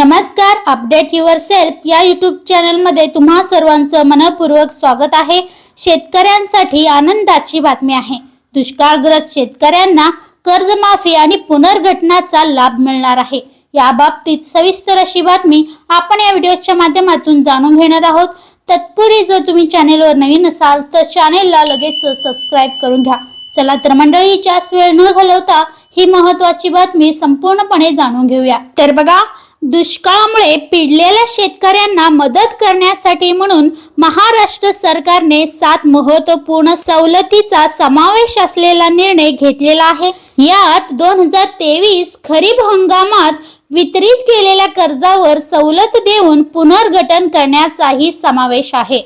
नमस्कार update yourself या YouTube चॅनलमध्ये तुम्हा सर्वांचं मनपूर्वक स्वागत आहे. शेतकऱ्यांसाठी आनंदाची बातमी आहे. दुष्काळग्रस्त शेतकऱ्यांना कर्जमाफी आणि पुनर्घटनाचा लाभ मिळणार आहे. या बाबतीत सविस्तर अशी बातमी आपण या व्हिडिओच्या माध्यमातून जाणून घेणार आहोत. तत्पूर्वी जर तुम्ही चॅनेलवर नवीन असाल तर चॅनेलला लगेच सबस्क्राईब करून घ्या. चला तर मंडळी जास्त वेळ न घालवता ही महत्वाची बातमी संपूर्णपणे जाणून घेऊया. तर बघा दुष्काळामुळे पिडलेल्या शेतकऱ्यांना मदत करण्यासाठी म्हणून महाराष्ट्र सरकारने सात महत्त्वपूर्ण सवलतीचा समावेश असलेला निर्णय घेतलेला आहे. यात दोन हजार तेवीस खरीप हंगामात वितरित केलेल्या कर्जावर सवलत देऊन पुनर्गठन करण्याचाही समावेश आहे.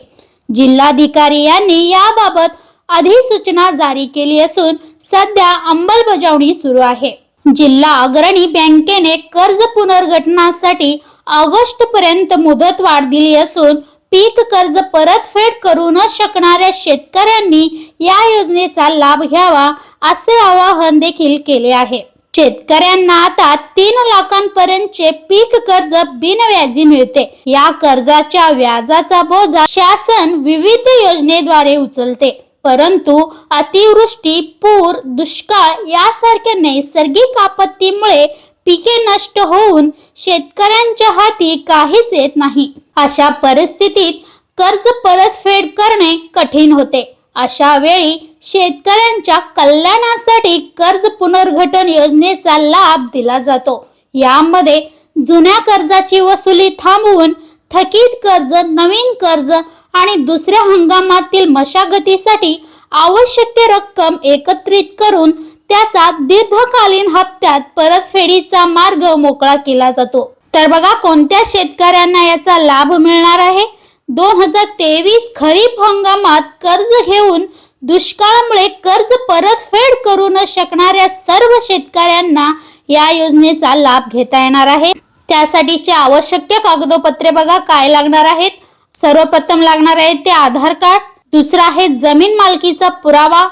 जिल्हाधिकारी यांनी याबाबत अधिसूचना जारी केली असून सध्या अंमलबजावणी सुरू आहे. जिल्हा अग्रणी बँकेने कर्ज पुनर्गठनासाठी ऑगस्ट पर्यंत मुदत वाढ दिली असून पीक कर्ज परतफेड करू न शकणाऱ्या शेतकऱ्यांनी या योजनेचा लाभ घ्यावा असे आवाहन देखील केले आहे. शेतकऱ्यांना आता तीन लाखांपर्यंतचे पीक कर्ज बिनव्याजी मिळते. या कर्जाच्या व्याजाचा बोजा शासन विविध योजनेद्वारे उचलते. परंतु अतिवृष्टी पूर दुष्काळ यासारख्या नैसर्गिक आपत्तीमुळे पिके नष्ट होऊन शेतकऱ्यांच्या हाती काहीच येत नाही. अशा परिस्थितीत कर्ज परतफेड करणे कठीण होते. अशा वेळी शेतकऱ्यांच्या कल्याणासाठी कर्ज पुनर्गठन योजनेचा लाभ दिला जातो. यामध्ये जुन्या कर्जाची वसुली थांबवून थकीत कर्ज नवीन कर्ज आणि दुसऱ्या हंगामातील मशागतीसाठी आवश्यक ती रक्कम एकत्रित करून त्याचा दीर्घकालीन हप्त्यात परतफेडीचा मार्ग मोकळा केला जातो. तर बघा कोणत्या शेतकऱ्यांना याचा लाभ मिळणार आहे? दोन हजार तेवीस खरीप हंगामात कर्ज घेऊन दुष्काळामुळे कर्ज परतफेड करू न शकणाऱ्या सर्व शेतकऱ्यांना या योजनेचा लाभ घेता येणार आहे. त्यासाठीचे आवश्यक कागदोपत्रे बघा काय लागणार आहेत? सर्वप्रथम लागणार आहे ते आधार कार्ड दुसरा आहे जमीन मालकीचा पुरावा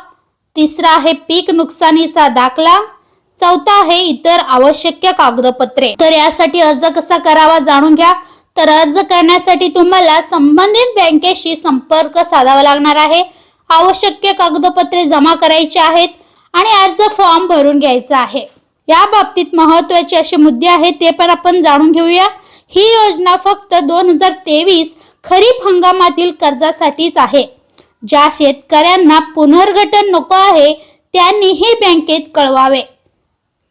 तिसरा आहे पीक नुकसानीचा दाखला चौथा आहे इतर आवश्यक कागदपत्रे. तर यासाठी अर्ज कसा करावा जाणून घ्या. तर अर्ज करण्यासाठी तुम्हाला संबंधित बँकेशी संपर्क साधावा लागणार आहे. आवश्यक कागदपत्रे जमा करायचे आहेत आणि अर्ज फॉर्म भरून घ्यायचा आहे. या बाबतीत महत्त्वाचे असे मुद्दे आहेत ते पण आपण जाणून घेऊया. ही योजना फक्त दोन हजार तेवीस खरीप हंगामातील कर्जासाठीच आहे. ज्या शेतकऱ्यांना पुनर्गठन नको आहे त्यांनीही बँकेत कळवावे.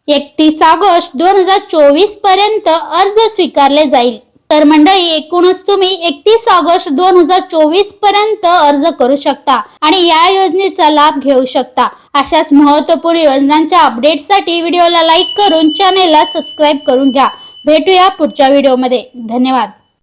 एकतीस ऑगस्ट दोन हजार चोवीसपर्यंत अर्ज स्वीकारले जाईल. तर मंडळी एकूणच तुम्ही एकतीस ऑगस्ट दोन हजार चोवीसपर्यंत अर्ज करू शकता आणि या योजनेचा लाभ घेऊ शकता. अशाच महत्त्वपूर्ण योजनांच्या अपडेटसाठी व्हिडिओला लाईक करून चॅनेलला सबस्क्राईब करून घ्या. भेटूया पुढच्या व्हिडिओमध्ये. धन्यवाद.